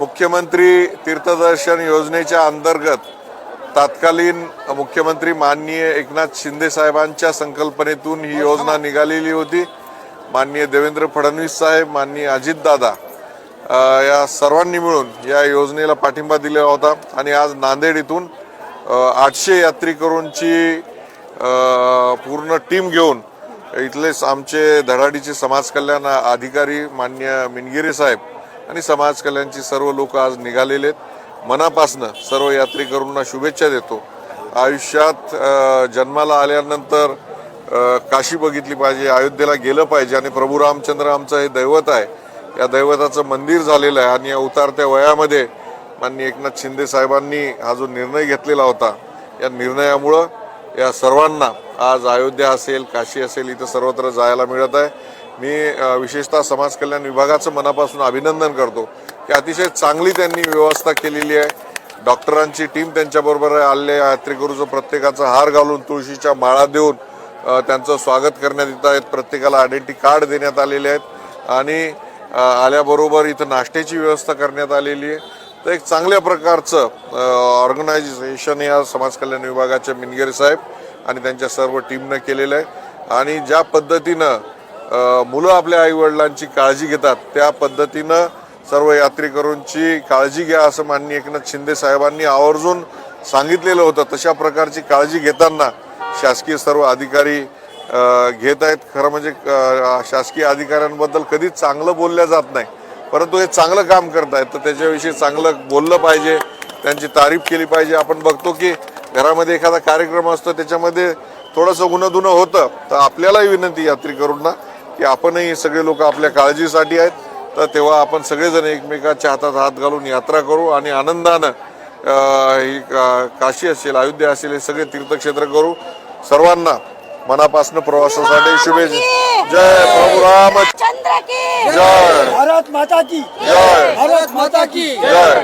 मुख्यमंत्री तीर्थदर्शन योजनेच्या अंतर्गत तात्कालीन मुख्यमंत्री माननीय एकनाथ शिंदे साहेबांच्या संकल्पनेतून ही योजना निघालेली होती. माननीय देवेंद्र फडणवीस साहेब माननीय अजितदादा या सर्वांनी मिळून या योजनेला पाठिंबा दिलेला होता. आणि आज नांदेड इथून आठशे यात्रेकरूंची पूर्ण टीम घेऊन इथलेच आमचे धडाडीचे समाज कल्याण अधिकारी मान्य मिनगिरे साहेब आणि समाज कल्याणची सर्व लोक आज निघालेले आहेत. मनापासनं सर्व यात्रेकरूंना शुभेच्छा देतो. आयुष्यात जन्माला आल्यानंतर काशी बघितली पाहिजे अयोध्येला गेलं पाहिजे आणि प्रभू रामचंद्र आमचं हे दैवत आहे. या दैवताचं मंदिर झालेलं आहे आणि या उतारत्या वयामध्ये माननीय एकनाथ शिंदे साहेबांनी हा जो निर्णय घेतलेला होता या निर्णयामुळं या सर्वांना आज अयोध्या असेल काशी असेल इथं सर्वत्र जायला मिळत आहे. मी विशेषतः समाज कल्याण विभागाचं मनापासून अभिनंदन करतो की अतिशय चांगली त्यांनी व्यवस्था केलेली आहे. डॉक्टरांची टीम त्यांच्याबरोबर आले यात्रेकरूचं प्रत्येकाचा हार घालून तुळशीच्या माळा देऊन त्यांचं स्वागत करण्यात येत आहेत. प्रत्येकाला आयडेंटिटी कार्ड देण्यात आलेले आहेत. आणि आल्याबरोबर इथं नाश्त्याची व्यवस्था करण्यात आलेली आहे. तर एक चांगल्या प्रकारचं ऑर्गनायझेशन या समाज कल्याण विभागाचे मिनगेरे साहेब. आणि त्यांच्या सर्व टीमनं केलेलं आहे. आणि ज्या पद्धतीनं मुलं आपल्या आईवडिलांची काळजी घेतात त्या पद्धतीनं सर्व यात्रेकरूंची काळजी घ्या असं माननीय एकनाथ शिंदे साहेबांनी आवर्जून सांगितलेलं होतं. तशा प्रकारची काळजी घेताना शासकीय सर्व अधिकारी घेत आहेत. खरं म्हणजे शासकीय अधिकाऱ्यांबद्दल कधीच चांगलं बोललं जात नाही. परंतु हे चांगलं काम करत आहेत तर त्याच्याविषयी चांगलं बोललं पाहिजे. त्यांची तारीफ केली पाहिजे. आपण बघतो की घरामध्ये एखादा कार्यक्रम असतो त्याच्यामध्ये थोडंसं गुणधुणं होतं तर आपल्यालाही विनंती यात्रेकरूंना की आपणही सगळे लोक आपल्या काळजीसाठी आहेत. तर तेव्हा आपण सगळेजण एकमेकाच्या हातात हात घालून यात्रा करू आणि आनंदानं अ, ही का- काशी असेल अयोध्या असेल हे सगळे तीर्थक्षेत्र करू. सर्वांना मनापासून प्रवासासाठी शुभेच्छा. जय प्रभू राम. चंद्र की! जय. भारत माता की! जय. भारत माता की! जय.